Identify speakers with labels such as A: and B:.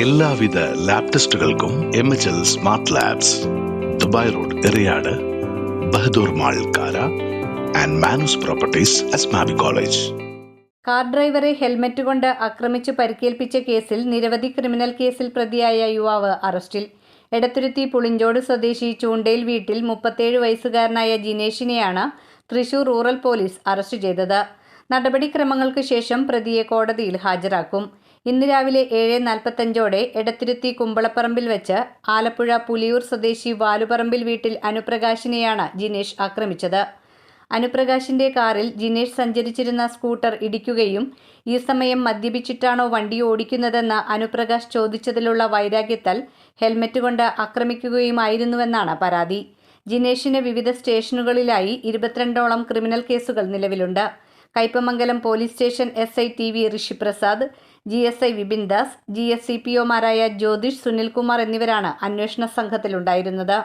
A: എല്ലാവിധ lab ടെസ്റ്റുകൾക്കും M H L smart labs Dubai road Eriyad Bahadur mall Kara and Manoos properties Asmabi college
B: car ഡ്രൈവറെ helmet കൊണ്ട് ആക്രമിച്ച് പരിക്കേൽപ്പിച്ച കേസിൽ നിരവധി criminal കേസിൽ പ്രതിയായ യുവാവ് അറസ്റ്റിൽ. എടത്തുരുത്തി പുളിഞ്ചോട് സ്വദേശി ചൂണ്ടയിൽ വീട്ടിൽ മുപ്പത്തേഴ് വയസ്സുകാരനായ ജിനേഷിനെയാണ് തൃശൂർ റൂറൽ പോലീസ് അറസ്റ്റ് ചെയ്തത്. നടപടിക്രമങ്ങൾക്ക് ശേഷം പ്രതിയെ കോടതിയിൽ ഹാജരാക്കും. ഇന്ന് രാവിലെ ഏഴ് നാൽപ്പത്തഞ്ചോടെ എടത്തിരുത്തി കുമ്പളപ്പറമ്പിൽ വെച്ച് ആലപ്പുഴ പുലിയൂർ സ്വദേശി വാലുപറമ്പിൽ വീട്ടിൽ അനുപ്രകാശിനെയാണ് ജിനേഷ് ആക്രമിച്ചത്. അനുപ്രകാശിന്റെ കാറിൽ ജിനേഷ് സഞ്ചരിച്ചിരുന്ന സ്കൂട്ടർ ഇടിക്കുകയും ഈ സമയം മദ്യപിച്ചിട്ടാണോ വണ്ടി ഓടിക്കുന്നതെന്ന് അനുപ്രകാശ് ചോദിച്ചതിലുള്ള വൈരാഗ്യത്താൽ ഹെൽമറ്റ് കൊണ്ട് ആക്രമിക്കുകയുമായിരുന്നുവെന്നാണ് പരാതി. ജിനേഷിന് വിവിധ സ്റ്റേഷനുകളിലായി ഇരുപത്തിരണ്ടോളം ക്രിമിനൽ കേസുകൾ നിലവിലുണ്ട്. Kaipamangalam police station S I T V Rishiprasad G S I Vipin Das G S C P ഒമാരായ Jyothish Sunilkumar എന്നിവരാണ് അന്വേഷണ സംഘത്തിലുണ്ടായിരുന്നത്.